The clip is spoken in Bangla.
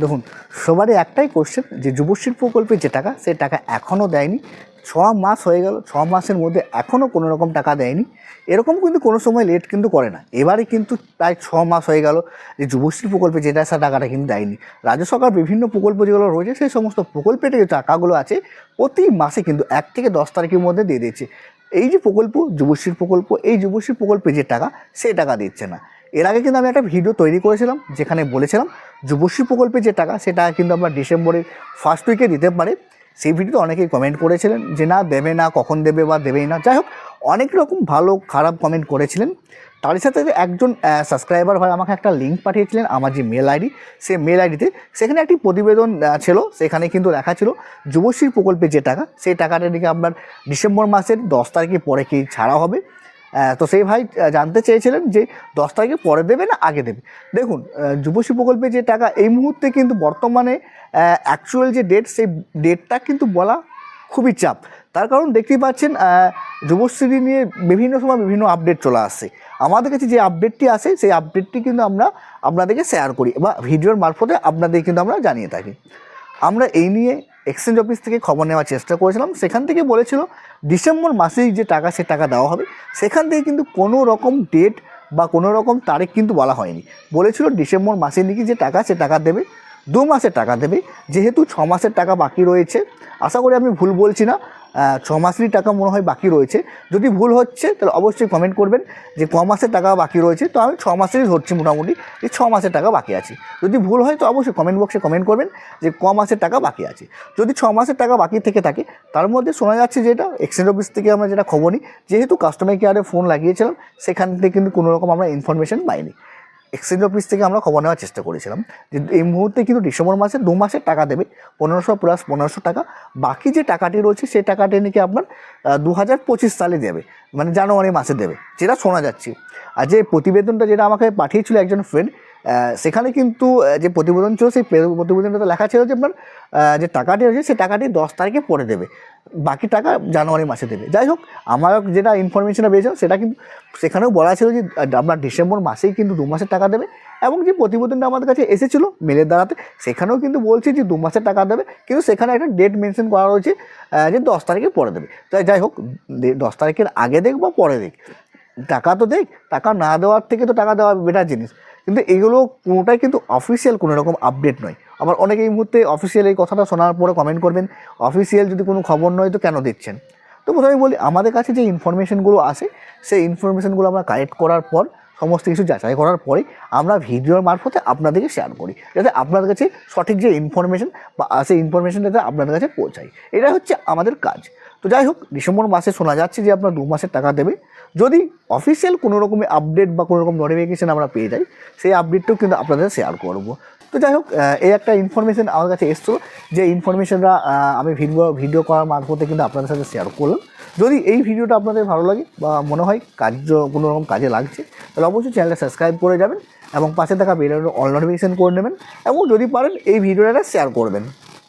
দেখুন, সবারই একটাই কোশ্চেন যে যুবশ্রী প্রকল্পে যে টাকা, সেই টাকা এখনও দেয়নি। ছ মাস হয়ে গেল, ছ মাসের মধ্যে এখনও কোনো রকম টাকা দেয়নি। এরকম কিন্তু কোনো সময় লেট কিন্তু করে না। এবারে কিন্তু প্রায় ছ মাস হয়ে গেল যে যুবশ্রী প্রকল্পে যেটা সে টাকাটা কিন্তু দেয়নি। রাজ্য সরকার বিভিন্ন প্রকল্প যেগুলো রয়েছে, সেই সমস্ত প্রকল্পের যে টাকাগুলো আছে, প্রতি মাসে কিন্তু এক থেকে দশ তারিখের মধ্যে দিয়ে দিচ্ছে এই যে প্রকল্প যুবশ্রীর প্রকল্প, এই যুবশ্রী প্রকল্পে যে টাকা সেই টাকা দিচ্ছে না। এর আগে কিন্তু আমি একটা ভিডিও তৈরি করেছিলাম যেখানে বলেছিলাম যুবশ্রী প্রকল্পে যে টাকা সে টাকা কিন্তু আমরা ডিসেম্বরের ফার্স্ট উইকে দিতে পারে। সেই ভিডিওতে অনেকেই কমেন্ট করেছিলেন যে না, দেবে না, কখন দেবে বা দেবেই না। যাই হোক, অনেক রকম ভালো, খারাপ কমেন্ট করেছিলেন। তার সাথে একজন সাবস্ক্রাইবার ভাই আমাকে একটা লিঙ্ক পাঠিয়েছিলেন, আমার যে মেল আইডি সেই মেল আইডিতে সেখানে একটি প্রতিবেদন ছিল, সেখানে কিন্তু লেখা ছিল, যুবশ্রী প্রকল্পে যে টাকা, সেই টাকাটা নাকি আপনার ডিসেম্বর মাসের দশ তারিখে পরে কি ছাড়া হবে? তো সেই ভাই জানতে চেয়েছিলেন যে দশ তারিখে পরে দেবে না আগে দেবে? দেখুন যুবশ্রী প্রকল্পে যে টাকা, এই মুহূর্তে কিন্তু বর্তমানে অ্যাকচুয়াল যে ডেট সেই ডেটটা কিন্তু বলা খুবই চাপ। তার কারণ দেখতেই পাচ্ছেন যুবশ্রী নিয়ে বিভিন্ন সময় বিভিন্ন আপডেট চলে আসছে। আমাদের কাছে যে আপডেটটি আসে, সেই আপডেটটি কিন্তু আমরা আপনাদেরকে শেয়ার করি বা ভিডিওর মারফতে আপনাদের কিন্তু আমরা জানিয়ে থাকি। আমরা এই নিয়ে এক্সচেঞ্জ অফিস থেকে খবর নেওয়ার চেষ্টা করেছিলাম। সেখান থেকে বলেছিল ডিসেম্বর মাসেই যে টাকা, সে টাকা দেওয়া হবে। সেখান থেকে কিন্তু কোনো রকম ডেট বা কোনো রকম তারিখ কিন্তু বলা হয়নি। বলেছিল ডিসেম্বর মাসে নাকি যে টাকা, সে টাকা দেবে। দু মাসের টাকা দেবে। যেহেতু ছ মাসের টাকা বাকি রয়েছে, আশা করি আমি ভুল বলছি না। ছ মাসেরই টাকা মনে হয় বাকি রয়েছে। যদি ভুল হচ্ছে, তাহলে অবশ্যই কমেন্ট করবেন যে ক মাসের টাকা বাকি রয়েছে। তো আমি ছ মাসেরই ধরছি মোটামুটি, যে ছ মাসের টাকা বাকি আছে। যদি ভুল হয়, তো অবশ্যই কমেন্ট বক্সে কমেন্ট করবেন যে ক মাসের টাকা বাকি আছে। যদি ছ মাসের টাকা বাকি থেকে থাকে, তার মধ্যে শোনা যাচ্ছে যেটা এক্সচেঞ্জ অফিস থেকে আমরা যেটা খবর নিই, যেহেতু কাস্টমার কেয়ারে ফোন লাগিয়েছিলাম, সেখান থেকে কিন্তু কোনো রকম আমরা ইনফরমেশন পাইনি। এক্সচেঞ্জ অফিস থেকে আমরা খবর নেওয়ার চেষ্টা করেছিলাম যে এই মুহূর্তে কিন্তু ডিসেম্বর মাসে দু মাসের টাকা দেবে, পনেরোশো প্লাস পনেরোশো টাকা। বাকি যে টাকাটি রয়েছে সেই টাকাটি নাকি আপনার দু হাজার পঁচিশ সালে দেবে মানে জানুয়ারি মাসে দেবে, যেটা শোনা যাচ্ছে। আর যে প্রতিবেদনটা যেটা আমাকে পাঠিয়েছিল একজন ফ্রেন্ড সেখানে কিন্তু যে প্রতিবেদন ছিল, সেই পে- প্রতিবেদনটাতে লেখা ছিল যে আপনার যে টাকাটি রয়েছে সেই টাকাটি দশ তারিখে পরে দেবে। বাকি টাকা জানুয়ারি মাসে দেবে। যাই হোক আমার যেটা ইনফরমেশনটা পেয়েছিলাম, সেটা কিন্তু সেখানেও বলা ছিল যে আপনার ডিসেম্বর মাসেই কিন্তু দু মাসের টাকা দেবে এবং যে প্রতিবেদনটা আমাদের কাছে এসেছিল মেলের দ্বারাতে, সেখানেও কিন্তু বলছে যে দু মাসের টাকা দেবে, কিন্তু সেখানে একটা ডেট মেনশন করা রয়েছে যে দশ তারিখে পরে দেবে। তাই যাই হোক দশ তারিখের আগে দেখ বা পরে দেখ। টাকা তো দেখ, টাকা না দেওয়ার থেকে তো টাকা দেওয়া বেটার জিনিস। কিন্তু এগুলো কোনোটাই কিন্তু অফিসিয়াল কোনো রকম আপডেট নয়। আবার অনেকে এই মুহূর্তে অফিসিয়াল এই কথাটা শোনার পরে কমেন্ট করবেন অফিসিয়াল যদি কোনো খবর নয় তো কেন দিচ্ছেন? তো প্রথমে বলি, আমাদের কাছে যে ইনফরমেশনগুলো আসে সেই ইনফরমেশনগুলো আমরা কালেক্ট করার পর সমস্ত কিছু যাচাই করার পরে আমরা ভিডিওর মারফতে আপনাদেরকে শেয়ার করি, যাতে আপনাদের কাছে সঠিক যে ইনফরমেশন বা সেই ইনফরমেশন যাতে আপনাদের কাছে পৌঁছায়। এটা হচ্ছে আমাদের কাজ। তো যাই হোক, ডিসেম্বর মাসে শোনা যাচ্ছে যে আপনার দু মাসের টাকা দেবে। যদি অফিসিয়াল কোনো রকমের আপডেট বা কোনো রকম নোটিফিকেশান আমরা পেয়ে যাই, সেই আপডেটটাও কিন্তু আপনাদের শেয়ার করব। তো যাই হোক এই একটা ইনফরমেশন আমার কাছে এসছো যে ইনফরমেশনটা আমি ভিডিও ভিডিও করার মারফতে কিন্তু আপনাদের সাথে শেয়ার করলাম। যদি এই ভিডিওটা আপনাদের ভালো লাগে বা মনে হয় কাজ কোনো রকম কাজে লাগছে, তাহলে অবশ্যই চ্যানেলটা সাবস্ক্রাইব করে যাবেন এবং পাশে থাকা বেলের অল নোটিফিকেশান করে নেবেন এবং যদি পারেন এই ভিডিওটা শেয়ার করবেন